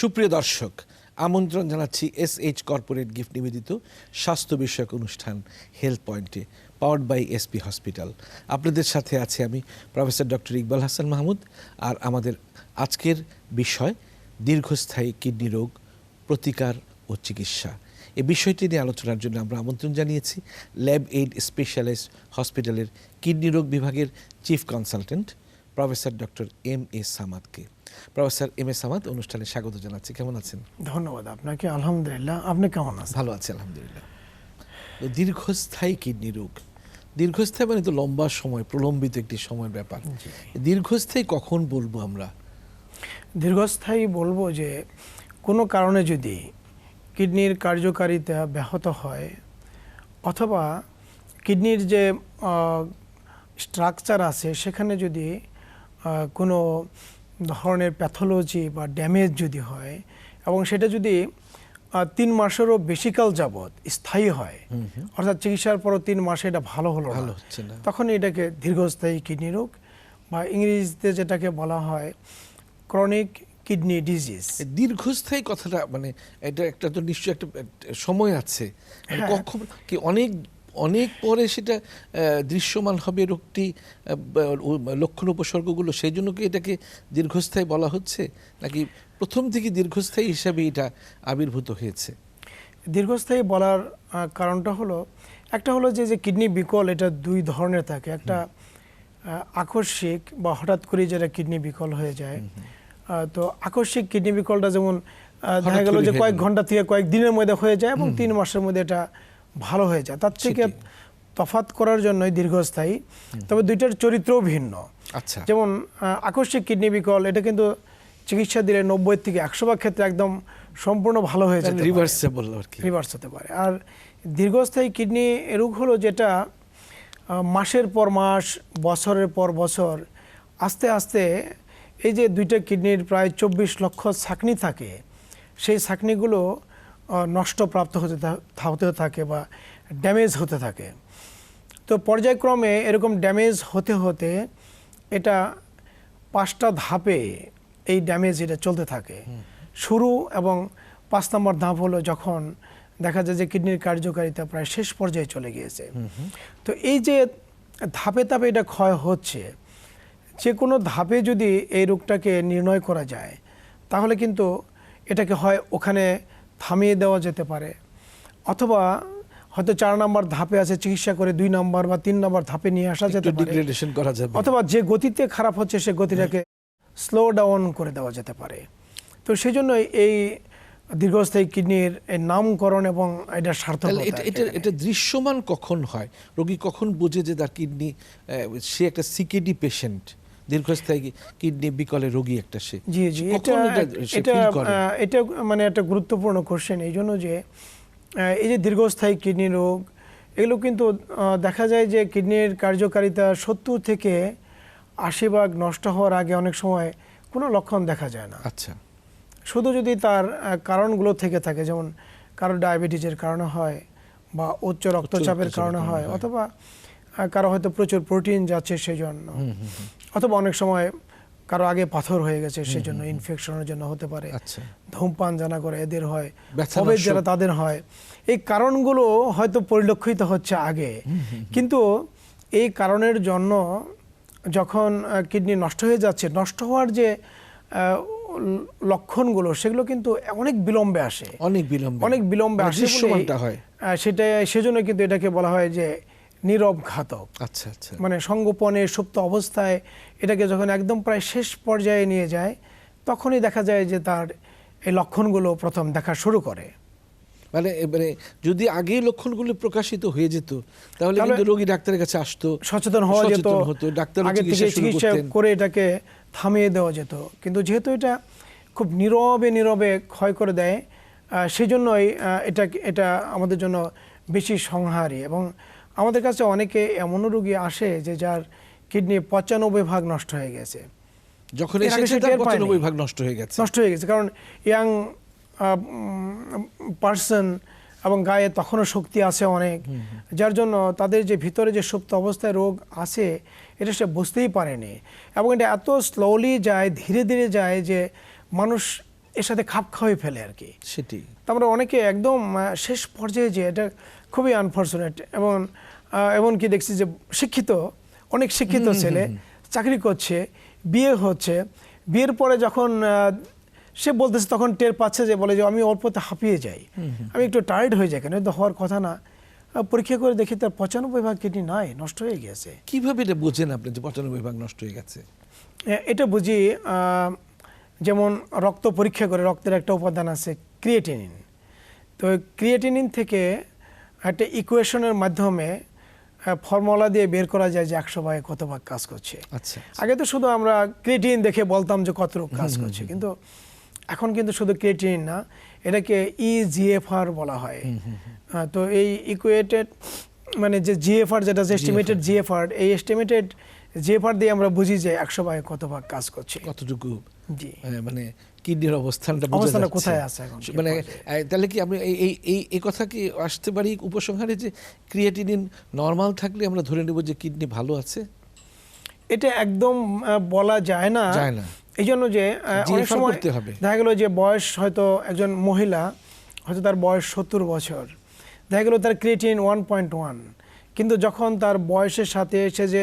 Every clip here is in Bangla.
সুপ্রিয় দর্শক, আমন্ত্রণ জানাচ্ছি এস এইচ কর্পোরেট গিফট নিবেদিত স্বাস্থ্য বিষয়ক অনুষ্ঠান হেলথ পয়েন্টে পাওয়ার্ড বাই এসপি হসপিটাল আপনাদের সাথে আছে আমি প্রফেসর ডক্টর ইকবাল হাসান মাহমুদ আর আমাদের আজকের বিষয় দীর্ঘস্থায়ী কিডনি রোগ প্রতিকার ও চিকিৎসা। এ বিষয়টি নিয়ে আলোচনার জন্য আমরা আমন্ত্রণ জানিয়েছি ল্যাব এইড স্পেশালিস্ট হসপিটালের কিডনি রোগ বিভাগের chief consultant professor doctor M A সামাদকে professor M A Samad অনুষ্ঠানে স্বাগত জানাচ্ছি। কেমন আছেন? ধন্যবাদ আপনাকে আলহামদুলিল্লাহ। আপনি কেমন আছেন? ভালো আছি আলহামদুলিল্লাহ। দীর্ঘস্থায়ী কিডনি রোগ। দীর্ঘস্থায়ী মানে তো লম্বা সময় প্রলম্বিত একটি সময়ের ব্যাপার। দীর্ঘস্থায়ী কখন বলব আমরা? দীর্ঘস্থায়ী বলব যে কোনো কারণে যদি কিডনির কার্যকারিতা ব্যাহত হয় অথবা কিডনির যে স্ট্রাকচার আছে সেখানে যদি কোনো ধরনের প্যাথোলজি বা ড্যামেজ যদি হয় এবং সেটা যদি তিন মাসেরও বেশিকাল যাবৎ স্থায়ী হয় অর্থাৎ চিকিৎসার পরও তিন মাসে এটা ভালো হলো ভালো হচ্ছে না। তখন এটাকে দীর্ঘস্থায়ী কিডনি রোগ বা ইংরেজিতে যেটাকে বলা হয় ক্রনিক কিডনি ডিজিজ দীর্ঘস্থায়ী কথাটা মানে এটা একটা তো নিশ্চয়ই একটা সময় আছে। মানে হ্যাঁ। কখন কি অনেক অনেক পরে সেটা দৃশ্যমান হবে রোগটি লক্ষণ উপসর্গগুলো সেই জন্য কি এটাকে দীর্ঘস্থায়ী বলা হচ্ছে? নাকি প্রথম থেকে দীর্ঘস্থায়ী হিসাবে এটা আবির্ভূত হয়েছে? দীর্ঘস্থায়ী বলার কারণটা হলো একটা হলো যে যে কিডনি বিকল এটা দুই ধরনের থাকে। একটা আকস্মিক বা হঠাৎ করে যেটা কিডনি বিকল হয়ে যায়। তো আকস্মিক কিডনি বিকলটা যেমন দেখা গেল যে কয়েক। ঘণ্টা থেকে কয়েক দিনের মধ্যে হয়ে যায় এবং তিন মাসের মধ্যে এটা ভালো হয়ে যায়। তার থেকে। তফাৎ করার জন্যই দীর্ঘস্থায়ী। তবে দুইটার চরিত্রও ভিন্ন। আচ্ছা। যেমন আকস্মিক কিডনি বিকল এটা কিন্তু চিকিৎসা দিলে নব্বই থেকে একশো ভাগ ক্ষেত্রে একদম সম্পূর্ণ ভালো হয়ে যায়। রিভার্সেবল আর কি। রিভার্স হতে পারে। আর দীর্ঘস্থায়ী কিডনি রোগ হলো যেটা মাসের পর মাস বছরের পর বছর আস্তে আস্তে এই যে দুইটা কিডনির প্রায় চব্বিশ লক্ষ ছাকনি থাকে সেই ছাকনিগুলো নষ্টপ্রাপ্ত হতে থা- হতে থাকে বা ড্যামেজ হতে থাকে। তো পর্যায়ক্রমে এরকম ড্যামেজ হতে হতে এটা পাঁচটা ধাপে এই ড্যামেজ এটা চলতে থাকে। শুরু এবং পাঁচ নম্বর ধাপ হলো যখন দেখা যায় যে কিডনির কার্যকারিতা প্রায় শেষ পর্যায়ে চলে গিয়েছে। তো এই যে ধাপে ধাপে এটা ক্ষয় হচ্ছে যে কোনো ধাপে যদি এই রোগটাকে নির্ণয় করা যায় তাহলে কিন্তু এটাকে হয় ওখানে থামিয়ে দেওয়া যেতে পারে। অথবা হয়তো চার নম্বর ধাপে আছে চিকিৎসা করে দুই নম্বর বা তিন নম্বর ধাপে নিয়ে আসা যেতে পারে। ডিগ্রেডেশন করা যাবে। অথবা যে গতিতে খারাপ হচ্ছে সে গতিটাকে স্লো ডাউন করে দেওয়া যেতে পারে। তো সেই জন্য এই দীর্ঘস্থায়ী কিডনির এই নামকরণ এবং এটা সার্থক এটা এটা এটা দৃশ্যমান কখন হয়? রোগী কখন বোঝে যে তার কিডনি সে একটা সিকেডি পেশেন্ট দীর্ঘস্থায়ী কিডনি বিকলে রোগী একটা সে জি জি এটা এটা এটা মানে একটা গুরুত্বপূর্ণ কোশ্চেন এই জন্য যে এই যে দীর্ঘস্থায়ী কিডনি রোগ এগুলো কিন্তু দেখা যায় যে কিডনির কার্যকারিতা সত্তর থেকে আশি ভাগ নষ্ট হওয়ার আগে অনেক সময় কোনো লক্ষণ দেখা যায় না। আচ্ছা। শুধু যদি তার কারণগুলো থেকে থাকে যেমন কারও ডায়াবেটিসের কারণে হয় বা উচ্চ রক্তচাপের কারণে হয় অথবা কারও হয়তো প্রচুর প্রোটিন যাচ্ছে সেই জন্য অথবা অনেক সময় কারও আগে পাথর হয়ে গেছে সেই জন্য ইনফেকশনের জন্য হতে পারে। আচ্ছা। ধূমপান জানা করে এদের হয় কবে যারা তাদের হয়। এই কারণগুলো হয়তো পরিলক্ষিত হচ্ছে আগে। কিন্তু এই কারণের জন্য যখন কিডনি নষ্ট হয়ে যাচ্ছে নষ্ট হওয়ার যে লক্ষণগুলো সেগুলো কিন্তু অনেক বিলম্বে আসে। অনেক বিলম্বে। অনেক বিলম্বে মানে আসে হয়। সেটা সেজন্য কিন্তু এটাকে বলা হয় যে নীরব ঘাতক আচ্ছা আচ্ছা। মানে সঙ্গোপনে সুপ্ত অবস্থায় এটাকে যখন একদম প্রায় শেষ পর্যায়ে নিয়ে যায় তখনই দেখা যায় যে তার এই লক্ষণগুলো প্রথম দেখা শুরু করে। মানে এবারে যদি আগেই লক্ষণগুলো প্রকাশিত হয়ে যেত তাহলে কিন্তু রোগী ডাক্তারের কাছে আসতো সচেতন হওয়া যেত হতো ডাক্তার আগে থেকে চিকিৎসা করে এটাকে থামিয়ে দেওয়া যেত। কিন্তু যেহেতু এটা খুব নীরবে নীরবে ক্ষয় করে দেয় সেজন্যই আহ, এটা এটা আমাদের জন্য বেশি সংহারী এবং আমাদের কাছে অনেকে এমনও রোগী আসে যে যার কিডনি পঁচানব্বই ভাগ নষ্ট হয়ে গেছে। যখন। পঁচানব্বই ভাগ নষ্ট হয়ে গেছে। নষ্ট হয়ে গেছে। কারণ ইয়াং পার্সন এবং গায়ে তখনও শক্তি আছে অনেক। যার জন্য তাদের যে ভিতরে যে সুপ্ত অবস্থায় রোগ আছে এটা সে বুঝতেই পারেনি। এবং এটা এত স্লোলি যায় ধীরে ধীরে যায় যে মানুষ এর সাথে খাপ খাওয়াই ফেলে আর কি। সেটি। তারপরে অনেকে একদম শেষ পর্যায়ে যে এটা খুবই আনফর্চুনেট এবং এমনকি দেখছি যে শিক্ষিত অনেক শিক্ষিত ছেলে চাকরি করছে বিয়ে হচ্ছে। বিয়ের পরে যখন সে বলতেছে তখন টের পাচ্ছে যে বলে যে আমি অল্পতে হাঁপিয়ে যাই। আমি একটু টায়ার্ড হয়ে যাই কেন? তো হওয়ার কথা না। পরীক্ষা করে দেখি তার পঁচানব্বই ভাগ কিডনি নাই নষ্ট হয়ে গেছে। কীভাবে এটা বোঝেন আপনি যে পঁচানব্বই ভাগ নষ্ট হয়ে গেছে? এটা বুঝি যেমন রক্ত পরীক্ষা করে রক্তের একটা উপাদান আছে ক্রিয়েটিনিন তো ক্রিয়েটিনিন থেকে একটা ইকুয়েশনের মাধ্যমে ফর্মুলা দিয়ে বের করা যায় যে একশো ভাগে কত ভাগ কাজ করছে। আচ্ছা আগে তো শুধু আমরা ক্রিটিন দেখে বলতাম যে কত কাজ করছে কিন্তু এখন কিন্তু শুধু ক্রিটিন না এটাকে E ইজিএফআর বলা হয়। তো এই ইকুয়েটেড মানে যে জিএফআর যেটা এস্টিমেটেড জিএফআর এই এস্টিমেটেড জিএফআর দিয়ে আমরা বুঝি যে একশো ভাগে কত ভাগ কাজ করছে। কতটুকু জি। মানে কিডনির অবস্থানটা অবস্থানটা কোথায় আছে এখন? মানে তাহলে কি আমি এই এই এই কথা কি আসতে পারি উপসংহারে যে ক্রিয়েটিনিন নর্মাল থাকলে আমরা ধরে নেব যে কিডনি ভালো আছে? এটা একদম বলা যায় না। যায় না। এই জন্য যে অনেক সময় করতে হবে। দেখা গেল যে বয়স হয়তো একজন মহিলা হয়তো তার বয়স সত্তর বছর। দেখা গেল তার ক্রিয়েটিন ওয়ান পয়েন্ট ওয়ান। কিন্তু যখন তার বয়সের সাথে এসে যে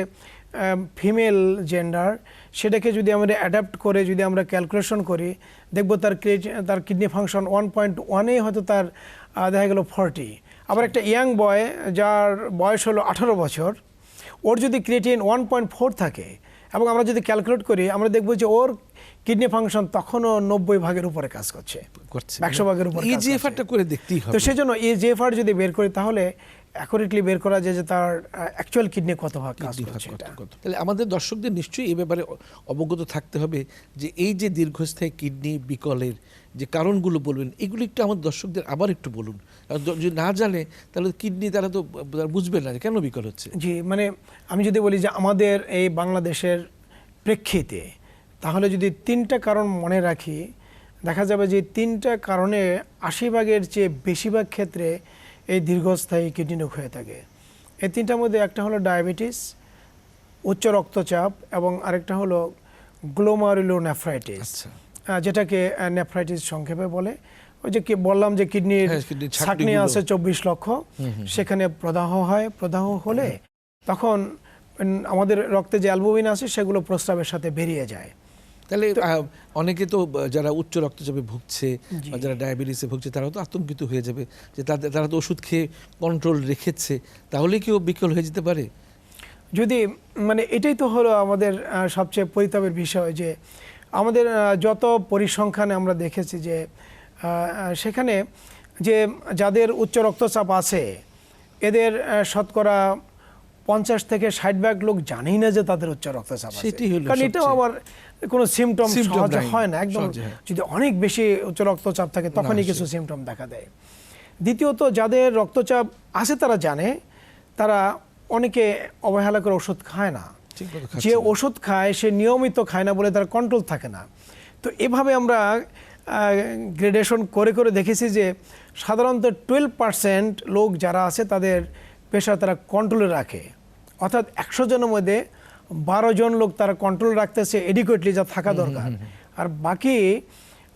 ফিমেল জেন্ডার সেটাকে যদি আমরা অ্যাডাপ্ট করে যদি আমরা ক্যালকুলেশন করি দেখব তার তার কিডনি ফাংশন ওয়ান পয়েন্ট ওয়ানেই হয়তো তার দেখা গেল ফর্টি আবার একটা ইয়াং বয় যার বয়স হলো আঠারো বছর ওর যদি ক্রিয়েটিন ওয়ান পয়েন্ট ফোর থাকে এবং আমরা যদি ক্যালকুলেট করি আমরা দেখব যে ওর কিডনি ফাংশন তখনও নব্বই ভাগের উপরে কাজ করছে করছে। একশো ভাগের উপরে। ইজিএফআরটা করে দেখতেই হবে তো সেই জন্য এই জেফার যদি বের করি তাহলে অ্যাকুরেটলি বের করা যায় যে তার অ্যাকচুয়াল কিডনি কত ভাগ কাজ করছে। তাহলে আমাদের দর্শকদের নিশ্চয়ই এই ব্যাপারে অবগত থাকতে হবে যে এই যে দীর্ঘস্থায়ী কিডনি বিকলের যে কারণগুলো বলবেন এগুলো একটু আমাদের দর্শকদের আবার একটু বলুন। যদি না জানে তাহলে কিডনি তারা তো বুঝবে না যে কেন বিকল হচ্ছে। জি মানে আমি যদি বলি যে আমাদের এই বাংলাদেশের প্রেক্ষিতে তাহলে যদি তিনটা কারণ মনে রাখি দেখা যাবে যে তিনটা কারণে আশি ভাগের চেয়ে বেশিরভাগ ক্ষেত্রে এই দীর্ঘস্থায়ী কিডনি রোগ হয়ে থাকে। এই তিনটার মধ্যে একটা হলো ডায়াবেটিস উচ্চ রক্তচাপ এবং আরেকটা হলো গ্লোমারুলোনেফ্রাইটিস আচ্ছা। যেটাকে নেফ্রাইটিস সংক্ষেপে বলে। ওই যে কি বললাম যে কিডনির হ্যাঁ, কিডনির ছাকনি আছে চব্বিশ লক্ষ। সেখানে প্রদাহ হয় প্রদাহ হলে তখন আমাদের রক্তে যে অ্যালবুমিন আছে সেগুলো প্রস্রাবের সাথে বেরিয়ে যায়। তাহলে অনেকে তো যারা উচ্চ রক্তচাপে ভুগছে বা যারা ডায়াবেটিসে ভুগছে তারাও তো আতঙ্কিত হয়ে যাবে যে তাদের তারা তো ওষুধ খেয়ে কন্ট্রোল রেখেছে। তাহলে কি ও বিকল হয়ে যেতে পারে? যদি মানে এটাই তো হলো আমাদের সবচেয়ে পরিতাপের বিষয় যে আমাদের যত পরিসংখ্যানে আমরা দেখেছি যে সেখানে যে যাদের উচ্চ রক্তচাপ আছে এদের শতকরা পঞ্চাশ থেকে ষাট ভাগ লোক জানেই না যে তাদের উচ্চ রক্তচাপ সেটি হলো কারণ এটাও আবার কোনো সিমটম সহজে হয় না একদম যদি অনেক বেশি উচ্চ রক্তচাপ থাকে তখনই কিছু সিমটম দেখা দেয়। দ্বিতীয়ত যাদের রক্তচাপ আছে তারা জানে তারা অনেকে অবহেলা করে ওষুধ খায় না। ঠিক যে ওষুধ খায় সে নিয়মিত খায় না বলে তার কন্ট্রোল থাকে না। তো এভাবে আমরা গ্রেডেশন করে করে দেখেছি যে সাধারণত টুয়েলভ পার্সেন্ট লোক যারা আছে তাদের পেশা তারা কন্ট্রোলে রাখে। অর্থাৎ একশো জনের মধ্যে বারো জন লোক তারা কন্ট্রোল রাখতেছে এডিকুয়েটলি যা থাকা দরকার। আর বাকি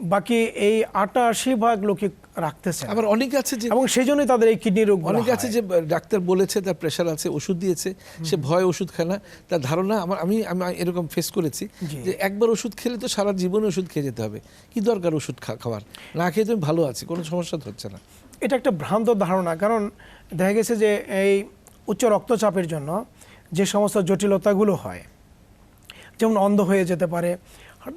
বাকি এই আটাশি ভাগ লোকে রাখতেছে। আবার অনেকে আছে যে এবং সেই জন্যই তাদের এই কিডনি রোগ অনেকে আছে যে ডাক্তার বলেছে তার প্রেশার আছে ওষুধ দিয়েছে সে ভয় ওষুধ খায় না। তার ধারণা আমার আমি আমি এরকম ফেস করেছি যে একবার ওষুধ খেলে তো সারা জীবনে ওষুধ খেয়ে যেতে হবে। কি দরকার ওষুধ খা- খাওয়ার? না খেয়ে তুমি ভালো আছি কোনো সমস্যা তো হচ্ছে না। এটা একটা ভ্রান্ত ধারণা কারণ দেখা গেছে যে এই উচ্চ রক্তচাপের জন্য যে সমস্ত জটিলতাগুলো হয় যেমন অন্ধ হয়ে যেতে পারে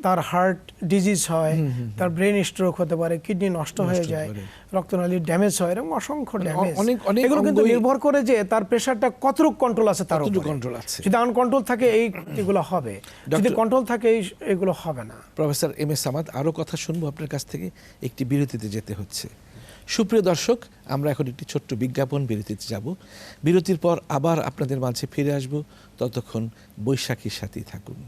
তার হার্ট ডিজিজ হয় তার ব্রেন স্ট্রোক হতে পারে কিডনি নষ্ট হয়ে যায়। রক্তনালীর ড্যামেজ হয় এরকম অসংখ্য মানে ড্যামেজ। অনেক এগুলো কিন্তু নির্ভর করে যে তার প্রেশারটা কতটুকু কন্ট্রোল আছে তার কন্ট্রোল আছে। যদি আনকন্ট্রোল থাকে এই এগুলো হবে। যদি কন্ট্রোল থাকে এই- এগুলো হবে না। প্রফেসর এম এস সামাদ আরও কথা শুনব আপনার কাছ থেকে একটি বিরতিতে যেতে হচ্ছে। সুপ্রিয় দর্শক, আমরা এখন একটি ছোট্ট বিজ্ঞাপন বিরতিতে যাব। বিরতির পর আবার আপনাদের মাঝে ফিরে আসব। ততক্ষণ বৈশাখীর সাথেই থাকুন।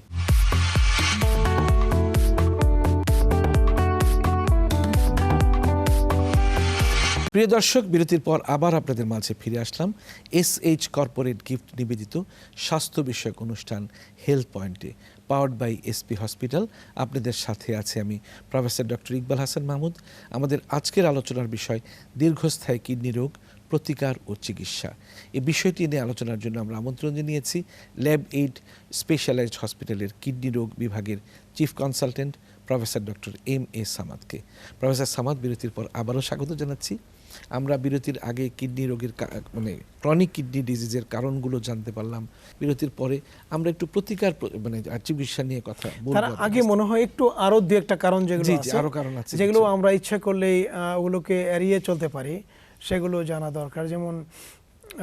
প্রিয় দর্শক, বিরতির পর আবার আপনাদের মাঝে ফিরে আসলাম। এস এইচ কর্পোরেট গিফট নিবেদিত স্বাস্থ্য বিষয়ক অনুষ্ঠান হেলথ পয়েন্টে। পাওয়ার্ড বাই এসপি হসপিটাল আপনাদের সাথে আছে আমি প্রফেসর ডক্টর ইকবাল হাসান মাহমুদ আমাদের আজকের আলোচনার বিষয়, দীর্ঘস্থায়ী কিডনি রোগ, প্রতিকার ও চিকিৎসা। এই বিষয়টি নিয়ে আলোচনার জন্য আমরা আমন্ত্রণ জানিয়েছি। ল্যাব এইড স্পেশালাইজড হসপিটালের কিডনি রোগ বিভাগের chief consultant professor doctor M A সামাদকে professor Samad বিরতির পর আবারও স্বাগত জানাচ্ছি। আমরা বিরতির আগে কিডনি রোগের মানে ক্রনিক কিডনি ডিজিজের কারণগুলো জানতে পারলাম। বিরতির পরে আমরা একটু প্রতিকার মানে আর চিকিৎসা নিয়ে কথা তার আগে মনে হয় একটু আরও দু একটা কারণ যেগুলো জি, জি, আছে আরও কারণ আছে যেগুলো আমরা ইচ্ছা করলেই ওগুলোকে এড়িয়ে চলতে পারি সেগুলো জানা দরকার। যেমন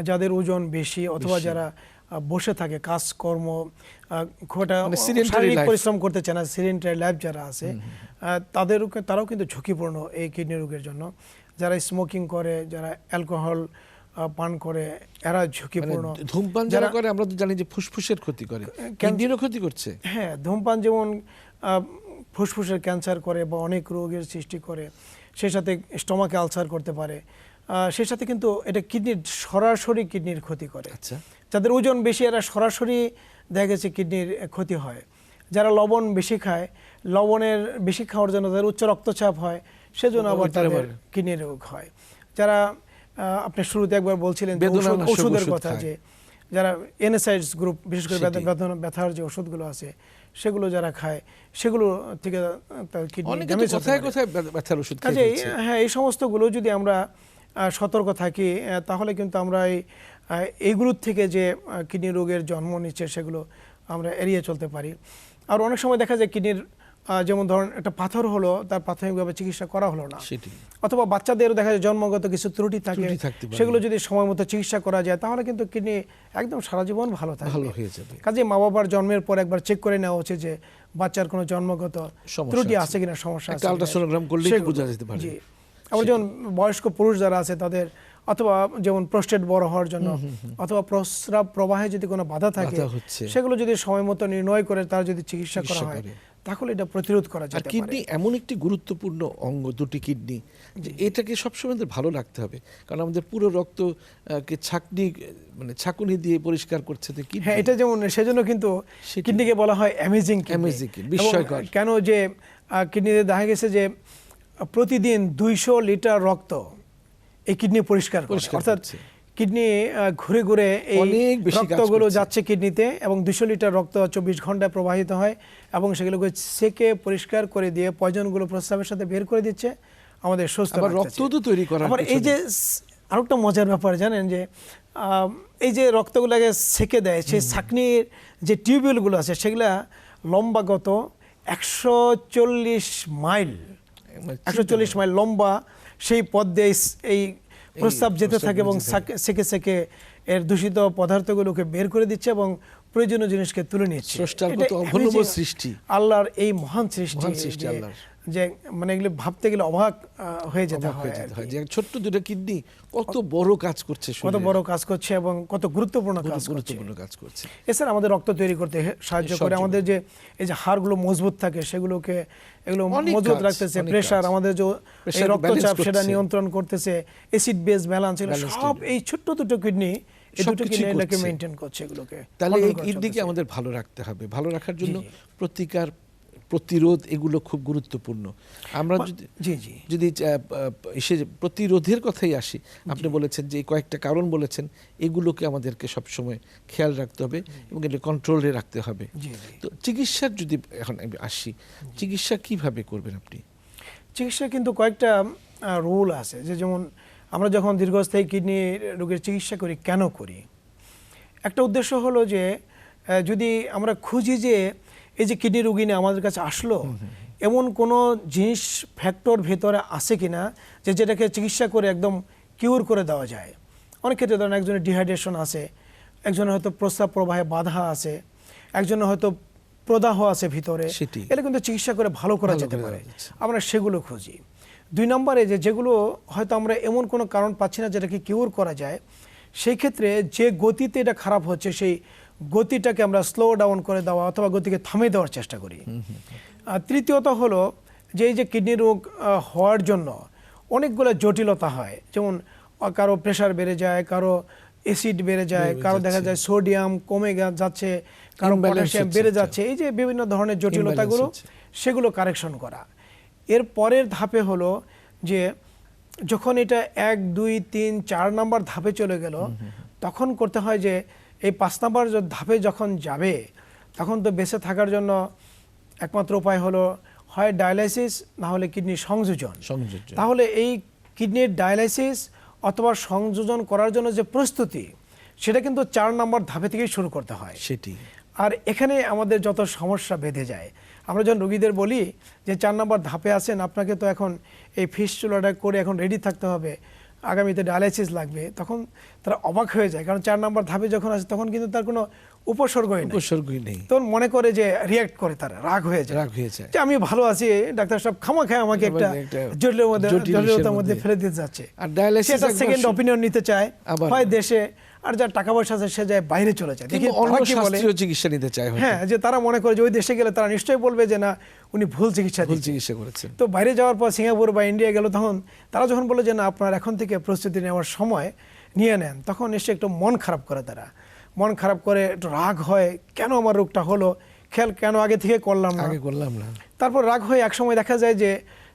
যাদের ওজন বেশি অথবা যারা বসে থাকে কাজকর্ম খুব একটা মানে শারীরিক পরিশ্রম করতে চায় না সিডেন্টারি লাইফ যারা আছে আহ, তাদেরও তারাও কিন্তু ঝুঁকিপূর্ণ এই কিডনি রোগের জন্য। যারা স্মোকিং করে যারা অ্যালকোহল পান করে এরা মানে ঝুঁকিপূর্ণ ধূমপান যারা করে আমরা তো জানি যে ফুসফুসের ক্ষতি করে। কিডনিরও ক্ষতি করছে। হ্যাঁ ধূমপান যেমন ফুসফুসের ক্যান্সার করে বা অনেক রোগের সৃষ্টি করে সেই সাথে স্টমাকে আলসার করতে পারে সেই সাথে কিন্তু এটা কিডনির সরাসরি কিডনির ক্ষতি করে। আচ্ছা। যাদের ওজন বেশি এরা সরাসরি দেখা গেছে কিডনির ক্ষতি হয়। যারা লবণ বেশি খায় লবণের বেশি খাওয়ার জন্য তাদের উচ্চ রক্তচাপ হয় সেজন্য আবার তাদের। কিডনি রোগ হয়। যারা আপনি শুরুতে একবার বলছিলেন ওষুধের কথা যে যারা এনএসআইডস গ্রুপ বিশেষ করে ব্যথার যে ওষুধগুলো আছে সেগুলো যারা খায় সেগুলো থেকে তার কিডনি কোথায় কোথায় ব্যথার ওষুধ কাজেই হ্যাঁ এই সমস্তগুলো যদি আমরা সতর্ক থাকি তাহলে কিন্তু আমরা এই এইগুলোর থেকে যে কিডনি রোগের জন্ম নিচ্ছে সেগুলো আমরা এড়িয়ে চলতে পারি। আর অনেক সময় দেখা যায় কিডনির যেমন ধরুন একটা পাথর হলো তার প্রাথমিকভাবে চিকিৎসা করা হলো না। অথবা বাচ্চাদেরও দেখা যায় জন্মগত কিছু ত্রুটি থাকে। সেগুলো যদি সময় মতো চিকিৎসা করা যায় তাহলে কিন্তু কিডনি একদম সারা জীবন ভালো থাকে ভালো হয়ে যাবে। কাজে মা বাবার জন্মের পর একবার চেক করে নেওয়া উচিত যে বাচ্চার কোনো জন্মগত ত্রুটি আছে। কিনা সমস্যা আছে ultrasonogram করলেই বোঝা যেতে পারে। আবার যেমন বয়স্ক পুরুষ যারা আছে তাদের অথবা যেমন প্রস্টেট বড় হওয়ার জন্য অথবা প্রস্রাব প্রবাহে যদি কোনো বাধা থাকে হচ্ছে। সেগুলো যদি সময় মতো নির্ণয় করে তার যদি চিকিৎসা করা হয় তাহলে এটা প্রতিরোধ করা যায় কিডনি এমন একটি গুরুত্বপূর্ণ অঙ্গ দুটি কিডনি যে এটাকে সবসময় আমাদের ভালো রাখতে হবে। কারণ আমাদের পুরো রক্ত আহ, কে ছাকনি মানে ছাকুনি দিয়ে পরিষ্কার করছে তো কিডনি। হ্যাঁ এটা যেমন সেজন্য কিন্তু। কিডনিকে বলা হয় অ্যামেজিং kidney, বিস্ময়কর। কেন যে কিডনিতে দেখা গেছে যে প্রতিদিন দুইশো লিটার রক্ত এই কিডনি পরিষ্কার অর্থাৎ কিডনি ঘুরে ঘুরে এই রক্তগুলো যাচ্ছে কিডনিতে এবং দুশো লিটার রক্ত চব্বিশ ঘন্টায় প্রবাহিত হয় এবং সেগুলোকে সেকে পরিষ্কার করে দিয়ে পয়জনগুলো প্রস্রাবের সাথে বের করে দিচ্ছে আমাদের সুস্থ। রক্তও তো তৈরি করার আবার এই যে আরেকটা মজার ব্যাপার জানেন যে এই যে রক্তগুলোকে সেকে দেয় সেই ছাকনির যে টিউবওয়েলগুলো আছে সেগুলা লম্বাগত একশো চল্লিশ মাইল একশো চল্লিশ মাইল লম্বা সেই পথ দিয়ে এই প্রস্তাব যেতে থাকে এবং শেখে শেখে সেকে সেকে এর দূষিত পদার্থগুলোকে বের করে দিচ্ছে এবং প্রয়োজনীয় জিনিসকে তুলে নিচ্ছে সৃষ্টি। আল্লাহর এই মহান সৃষ্টি সৃষ্টি আল্লাহর। যে মানে এগুলো ভাবতে গেলে অবাক হয়ে যেতে হয়। যে ছোট্ট দুটো কিডনি কত বড় কাজ করছে কত বড় কাজ করছে এবং কত গুরুত্বপূর্ণ কাজ করছে। গুরুত্বপূর্ণ কাজ করছে। এছাড়া আমাদের রক্ত তৈরি করতে সাহায্য করে। আমাদের যে এই যে হাড়গুলো মজবুত থাকে সেগুলোকে এগুলো মজবুত রাখতেছে। প্রেশার আমাদের যে এই রক্তচাপ সেটা নিয়ন্ত্রণ করতেছে। অ্যাসিড বেস ব্যালেন্স এগুলো সব এই ছোট্ট দুটো কিডনি এই দুটো কিডনি করছে। মেনটেন করছে এগুলোকে তাহলে এই কিডনিকে আমাদের ভালো রাখতে হবে। ভালো রাখার জন্য প্রতিকার প্রতিরোধ এগুলো খুব গুরুত্বপূর্ণ। আমরা যদি জি জি। যদি এসে প্রতিরোধের কথাই আসি আপনি বলেছেন যে কয়েকটা কারণ বলেছেন এগুলোকে আমাদেরকে সবসময় খেয়াল রাখতে হবে এবং এগুলো কন্ট্রোলে রাখতে হবে। তো চিকিৎসার যদি এখন আসি চিকিৎসা কীভাবে করবেন আপনি? চিকিৎসা কিন্তু কয়েকটা রুল আছে। যে যেমন আমরা যখন দীর্ঘস্থায়ী কিডনি রোগের চিকিৎসা করি কেন করি? একটা উদ্দেশ্য হলো যে যদি আমরা খুঁজি যে এই যে কিডনি রোগী নিয়ে আমাদের কাছে আসলো এমন কোনো জিনিস ফ্যাক্টর ভেতরে আছে কিনা যে যেটাকে চিকিৎসা করে একদম কিউর করে দেওয়া যায়? অনেক ক্ষেত্রে ধরেন একজনের ডিহাইড্রেশন আছে একজনের হয়তো প্রস্রাব প্রবাহে বাধা আছে একজনের হয়তো প্রদাহ আছে ভিতরে। এটা কিন্তু চিকিৎসা করে ভালো করা যেতে পারে। আমরা সেগুলো খুঁজি। দুই নম্বরে যে যেগুলো হয়তো আমরা এমন কোনো কারণ পাচ্ছি না যেটাকে কিউর করা যায় সেই ক্ষেত্রে যে গতিতে এটা খারাপ হচ্ছে সেই গতিটাকে আমরা স্লো ডাউন করে দেওয়া অথবা গতিকে থামে দেওয়ার চেষ্টা করি। আর তৃতীয়ত হলো যে এই যে কিডনি রোগ হওয়ার জন্য অনেকগুলো জটিলতা হয়। যেমন কারও প্রেশার বেড়ে যায় কারও অ্যাসিড বেড়ে যায় কারও দেখা যায় সোডিয়াম কমে যাচ্ছে কারও পটাশিয়াম বেড়ে যাচ্ছে। এই যে বিভিন্ন ধরনের জটিলতাগুলো সেগুলো কারেকশন করা। এর পরের ধাপে হলো যে যখন এটা এক দুই তিন চার নাম্বার ধাপে চলে গেল তখন করতে হয় যে এই পাঁচ নাম্বার ধাপে যখন যাবে তখন তো বেঁচে থাকার জন্য একমাত্র উপায় হলো হয় ডায়ালাইসিস না হলে কিডনি সংযোজন। সংযোজন। তাহলে এই কিডনির ডায়ালাইসিস অথবা সংযোজন করার জন্য যে প্রস্তুতি সেটা কিন্তু চার নম্বর ধাপে থেকেই শুরু করতে হয়। সেটি। আর এখানে আমাদের যত সমস্যা বেঁধে যায় আমরা যখন রোগীদের বলি যে চার নম্বর ধাপে আছেন আপনাকে তো এখন এই ফিস চুলাটা করে এখন রেডি থাকতে হবে। আগামীতে ডায়ালাইসিস লাগবে তখন তারা অবাক হয়ে যায়। কারণ চার নম্বর ধাপে যখন আসে তখন কিন্তু তার কোনো উপসর্গই নেই। উপসর্গই নেই। তখন মনে করে যে রিয়াক্ট করে তারা রাগ হয়ে যায়। রাগ হয়ে যায়। যে আমি ভালো আছি ডাক্তার সাহেব খামা খায় আমাকে একটা জটিলতার মধ্যে। ফেলে দিতে যাচ্ছে। আর ডায়ালাইসিস সেকেন্ড অপিনিয়ন নিতে চায়। হয়। দেশে আর যার টাকা পয়সা আছে সে যায় বাইরে চলে যায়। দেখি চিকিৎসা নিতে চায় হ্যাঁ যে তারা মনে করে যে ওই দেশে গেলে তারা নিশ্চয়ই বলবে যে না উনি ভুল চিকিৎসা ভুল চিকিৎসা করেছেন। তো বাইরে যাওয়ার পর সিঙ্গাপুর বা ইন্ডিয়া গেল তখন তারা যখন বলে যে না আপনার এখন থেকে প্রস্তুতি নেওয়ার সময় নিয়ে নেন তখন এসে একটু মন খারাপ করে তারা। মন খারাপ করে একটু রাগ হয় কেন আমার রোগটা হলো? খেয়াল কেন আগে থেকে করলাম না? আগে করলাম না। তারপর রাগ হয়ে একসময় দেখা যায় যে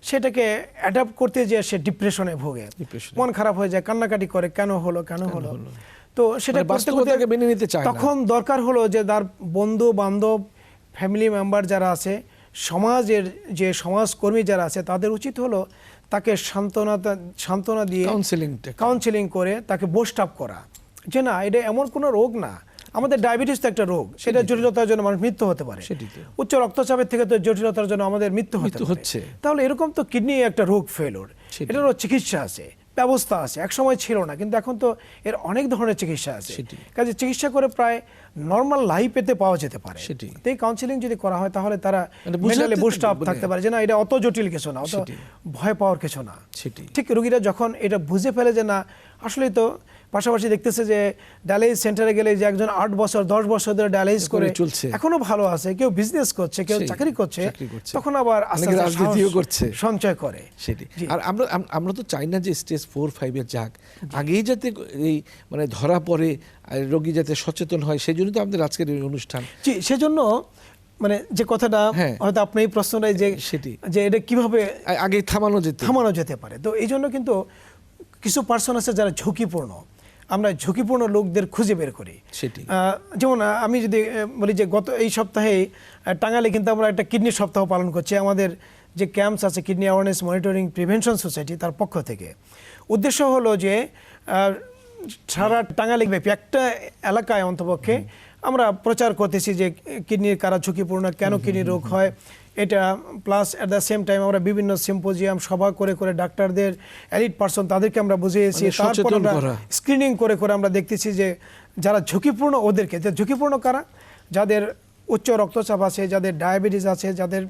সেটাকে অ্যাডাপ্ট করতে যে সে ডিপ্রেশনে ভোগে। মন খারাপ হয়ে যায় কান্নাকাটি করে কেন হলো কেন হলো? তো সেটা মানে করতে করতে মেনে নিতে চায়। তখন দরকার হলো যে তার বন্ধু বান্ধব ফ্যামিলি মেম্বার যারা আছে সমাজের যে সমাজকর্মী যারা আছে তাদের উচিত হলো তাকে সান্ত্বনা সান্ত্বনা দিয়ে কাউন্সেলিংটা কাউন্সিলিং করে। তাকে বোস্ট আপ করা। যে না এটা এমন কোনো রোগ না। আমাদের ডায়াবেটিস তো একটা রোগ। সেটা জটিলতার জন্য মানুষ মৃত্যু হতে পারে। উচ্চ রক্তচাপের থেকে তো জটিলতার জন্য আমাদের মৃত্যু হতে হচ্ছে। তাহলে এরকম তো কিডনি একটা রোগ ফেলোর। এটারও চিকিৎসা আছে। ব্যবস্থা আছে এক সময় ছিল না কিন্তু এখন তো এর অনেক ধরনের চিকিৎসা আছে। কাজে চিকিৎসা করে প্রায় নর্মাল লাইফ পেতে পাওয়া যেতে পারে। সেটি এই কাউন্সিলিং যদি করা হয় তাহলে তারা মানে মেন্টালি বুস্ট আপ থাকতে পারে যে না এটা অত জটিল কিছু না অত ভয় পাওয়ার কিছু না। ঠিক রুগীরা যখন এটা বুঝে ফেলে যে না আসলে তো পাশাপাশি দেখতেছে যে ডায়ালাইসিস সেন্টারে গেলে যে একজন আট বছর দশ বছর ধরে ডায়ালাইসিস করে চলছে। এখনও ভালো আছে কেউ বিজনেস করছে কেউ চাকরি করছে তখন আবার রাজনীতিও করছে। সঞ্চয় করে। সেটি আর আমরা আমরা তো চাই না যে স্টেজ ফোর ফাইভের যাক। আগেই যাতে এই মানে ধরা পড়ে আর রোগী যাতে সচেতন হয় সেই জন্য তো আমাদের আজকের এই অনুষ্ঠান। জি সেজন্য মানে যে কথাটা হ্যাঁ। হয়তো আপনি এই প্রশ্নটাই যে সেটি। যে এটা কীভাবে আগে থামানো যেত। থামানো যেতে পারে। তো এই জন্য কিন্তু কিছু পার্সন আছে যারা ঝুঁকিপূর্ণ। আমরা ঝুঁকিপূর্ণ লোকদের খুঁজে বের করি। সেটি। যেমন আমি যদি বলি যে গত এই সপ্তাহে আহ, টাঙ্গাইলে কিন্তু আমরা একটা কিডনি সপ্তাহ পালন করছি। আমাদের যে ক্যাম্পস আছে kidney awareness monitoring prevention society তার পক্ষ থেকে। উদ্দেশ্য হলো যে সারা টাঙ্গাইলে ব্যাপী একটা এলাকায় অন্তপক্ষে আমরা প্রচার করতেছি যে কিডনির কারা ঝুঁকিপূর্ণ কেন কিডনি রোগ হয় এটা plus at the same time আমরা বিভিন্ন সিম্পোজিয়াম সভা করে করে ডাক্তারদের এলিট পার্সন তাদেরকে আমরা বুঝিয়েছি। মানে তারপর আমরা স্ক্রিনিং করে করে আমরা দেখতেছি যে যারা ঝুঁকিপূর্ণ ওদেরকে যে ঝুঁকিপূর্ণ কারা? যাদের উচ্চ রক্তচাপ আছে যাদের ডায়াবেটিস আছে যাদের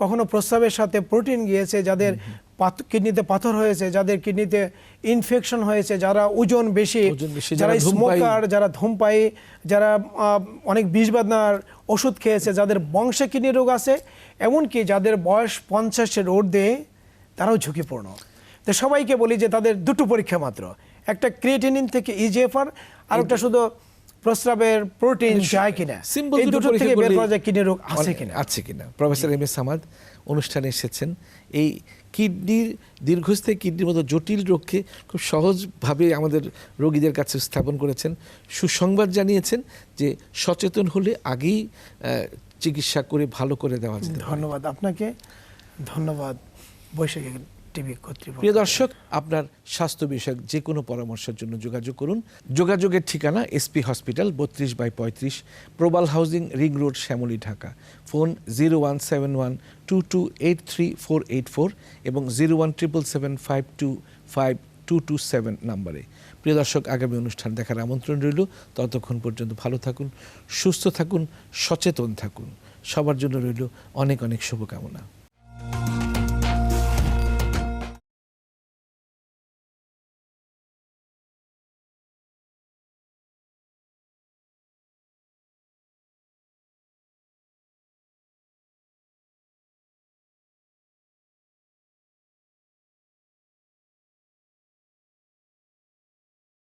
কখনো প্রস্রাবের সাথে প্রোটিন গিয়েছে যাদের কিডনিতে পাথর হয়েছে যাদের কিডনিতে ইনফেকশন হয়েছে যারা ওজন বেশি যারা স্মোকার যারা ধূমপায়ী যারা অনেক বিষ বাঁধনার ওষুধ খেয়েছে যাদের বংশে কিডনি রোগ আছে এমনকি যাদের বয়স পঞ্চাশের ঊর্ধ্বে তারাও ঝুঁকিপূর্ণ। তো সবাইকে বলি যে তাদের দুটো পরীক্ষা মাত্র একটা ক্রিয়েটিনিন থেকে ইজিএফআর আর একটা শুধু প্রস্রাবের প্রোটিন যায় কিনা। এই দুটো থেকে বের করা যায় কিডনি রোগ আছে কিনা। আছে কিনা। প্রফেসর এম এস সামাদ অনুষ্ঠানে এসেছেন। এই কিডনির দীর্ঘস্থায়ী কিডনির মতো জটিল রোগকে খুব সহজভাবে আমাদের রোগীদের কাছে স্থাপন করেছেন। সুসংবাদ জানিয়েছেন যে সচেতন হলে আগেই চিকিৎসা করে ভালো করে দেওয়া যেতে ধন্যবাদ। আপনাকে ধন্যবাদ। বৈশাখী। টিভি কর্তৃপক্ষ। প্রিয় দর্শক, আপনার স্বাস্থ্য বিষয়ক যে কোনো পরামর্শের জন্য যোগাযোগ করুন। যোগাযোগের ঠিকানা এসপি হসপিটাল, বত্রিশ বাই পঁয়ত্রিশ, Probal housing, ring road, Shyamoli, Dhaka. Phone zero one seven one two two eight three four eight four এবং zero one triple seven five two five two two seven নাম্বারে। প্রিয় দর্শক, আগামী অনুষ্ঠান দেখার আমন্ত্রণ রইল। ততক্ষণ পর্যন্ত ভালো থাকুন, সুস্থ থাকুন, সচেতন থাকুন। সবার জন্য রইল অনেক অনেক শুভকামনা।